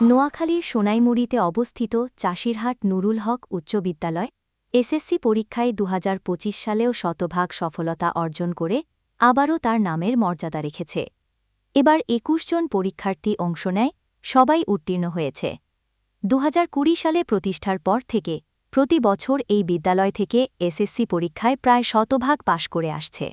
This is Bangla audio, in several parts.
নোয়াখালীর সোনাইমুড়িতে অবস্থিত চাষিরহাট নুরুল হক উচ্চ বিদ্যালয়, এসএসসি পরীক্ষায় দুহাজার পঁচিশ সালেও শতভাগ সফলতা অর্জন করে আবারও তার নামের মর্যাদা রেখেছে। এবার একুশ জন পরীক্ষার্থী অংশ নেয়, সবাই উত্তীর্ণ হয়েছে। দু হাজার কুড়ি সালে প্রতিষ্ঠার পর থেকে প্রতি বছর এই বিদ্যালয় থেকে এসএসসি পরীক্ষায় প্রায় শতভাগ পাশ করে আসছে।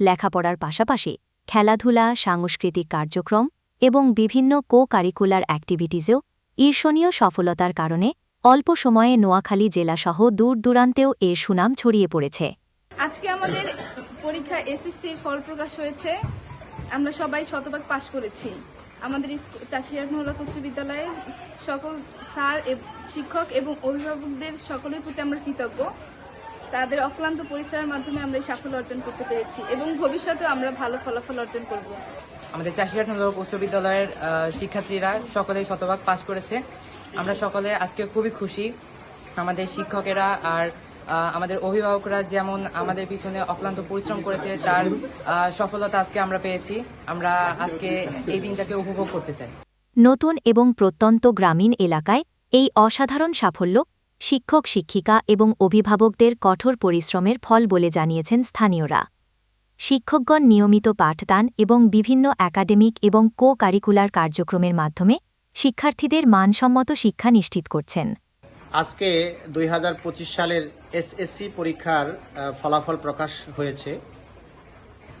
লেখাপড়ার পাশাপাশি খেলাধুলা, সাংস্কৃতিক কার্যক্রম এবং বিভিন্ন কো কারিকুলার অ্যাক্টিভিটিসেও ঈর্ষণীয় সফলতার কারণে অল্প সময়ে নোয়াখালী জেলাসহ দূর দূরান্তেও এর সুনাম ছড়িয়ে পড়েছে। আজকে আমাদের পরীক্ষা এসএসসি ফল প্রকাশ হয়েছে। আমরা সবাই শতভাগ পাশ করেছি। আমাদের চাষিয়ার মহলক উচ্চ বিদ্যালয়ের সকল স্যার শিক্ষক এবং অভিভাবকদের সকলের প্রতি আমরা কৃতজ্ঞ। তাদের অক্লান্ত পরিশ্রমের মাধ্যমে আমরা এই সাফল্য অর্জন করতে পেরেছি এবং ভবিষ্যতেও আমরা ভালো ফলাফল অর্জন করব। আমাদের চাষিরা নগর উচ্চ বিদ্যালয়ের শিক্ষার্থীরা সকলেই শতভাগ পাশ করেছে। আমরা সকলে আজকে খুবই খুশি। আমাদের শিক্ষকেরা আর আমাদের অভিভাবকরা যেমন আমাদের পিছনে অক্লান্ত পরিশ্রম করেছে, তার সফলতা আজকে আমরা পেয়েছি। আমরা আজকে এই দিনটাকে উপভোগ করতে চাই। নতুন এবং প্রত্যন্ত গ্রামীণ এলাকায় এই অসাধারণ সাফল্য শিক্ষক, শিক্ষিকা এবং অভিভাবকদের কঠোর পরিশ্রমের ফল বলে জানিয়েছেন স্থানীয়রা। শিক্ষকগণ নিয়মিত পাঠদান এবং বিভিন্ন একাডেমিক এবং কো কারিকুলার কার্যক্রমের মাধ্যমে শিক্ষার্থীদের মানসম্মত শিক্ষা নিশ্চিত করছেন। আজকে দুই হাজার পঁচিশ সালের এসএসসি পরীক্ষার ফলাফল প্রকাশ হয়েছে।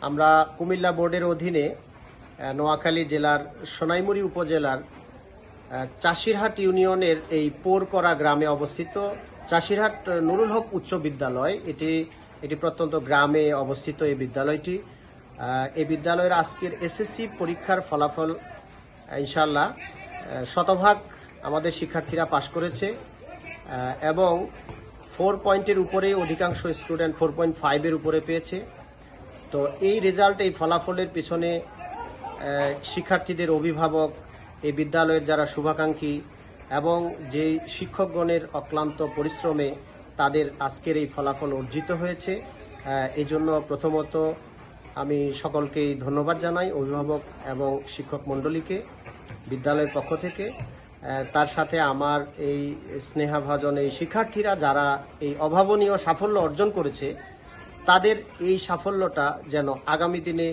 আমরা কুমিল্লা বোর্ডের অধীনে নোয়াখালী জেলার সোনাইমুড়ি উপজেলার চাষিরহাট ইউনিয়নের এই পোরকরা গ্রামে অবস্থিত চাষিরহাট নুরুল হক উচ্চ বিদ্যালয়। এটি এটি প্রত্যন্ত গ্রামে অবস্থিত এই বিদ্যালয়টি। এই বিদ্যালয়ের আজকের এসএসসি পরীক্ষার ফলাফল ইনশাল্লাহ শতভাগ আমাদের শিক্ষার্থীরা পাশ করেছে। এবং ফোর পয়েন্টের উপরে অধিকাংশ স্টুডেন্ট ফোর পয়েন্ট ফাইভের উপরে পেয়েছে। তো এই রেজাল্ট এই ফলাফলের পিছনে শিক্ষার্থীদের অভিভাবক, এই বিদ্যালয়ের যারা শুভাকাঙ্ক্ষী এবং যে শিক্ষকগণের অক্লান্ত পরিশ্রমে তাদের আজকের এই ফলাফল অর্জিত হয়েছে। এই জন্য প্রথমত আমি সকলকেই ধন্যবাদ জানাই, অভিভাবক এবং শিক্ষক মণ্ডলীকে, বিদ্যালয়ের পক্ষ থেকে। তার সাথে আমার এই স্নেহাভাজন এই শিক্ষার্থীরা যারা এই অভাবনীয় সাফল্য অর্জন করেছে, তাদের এই সাফল্যটা যেন আগামী দিনে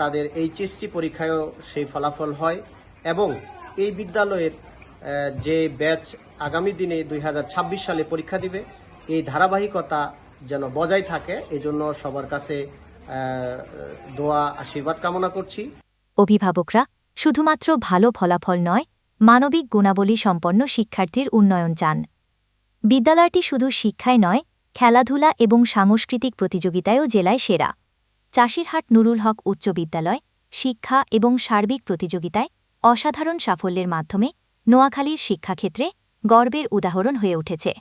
তাদের এইচএসসি পরীক্ষায়ও সেই ফলাফল হয় এবং এই বিদ্যালয়ের যে ব্যাচ আগামী দিনে দুই হাজার ছাব্বিশ সালে পরীক্ষা দিবে এই ধারাবাহিকতা যেন বজায় থাকে, এজন্য সবার কাছে দোয়া, আশীর্বাদ কামনা করছি। অভিভাবকরা, শুধুমাত্র ভালো ফলাফল নয়, মানবিক গুণাবলী সম্পন্ন শিক্ষার্থীর উন্নয়ন চান। বিদ্যালয়টি শুধু শিক্ষায় নয়, খেলাধুলা এবং সাংস্কৃতিক প্রতিযোগিতায়ও জেলায় সেরা। চাষিরহাট নুরুল হক উচ্চ বিদ্যালয়, শিক্ষা এবং সার্বিক প্রতিযোগিতায় অসাধারণ সাফল্যের মাধ্যমে নোয়াখালীর শিক্ষাক্ষেত্রে গর্বের উদাহরণ হয়ে উঠেছে।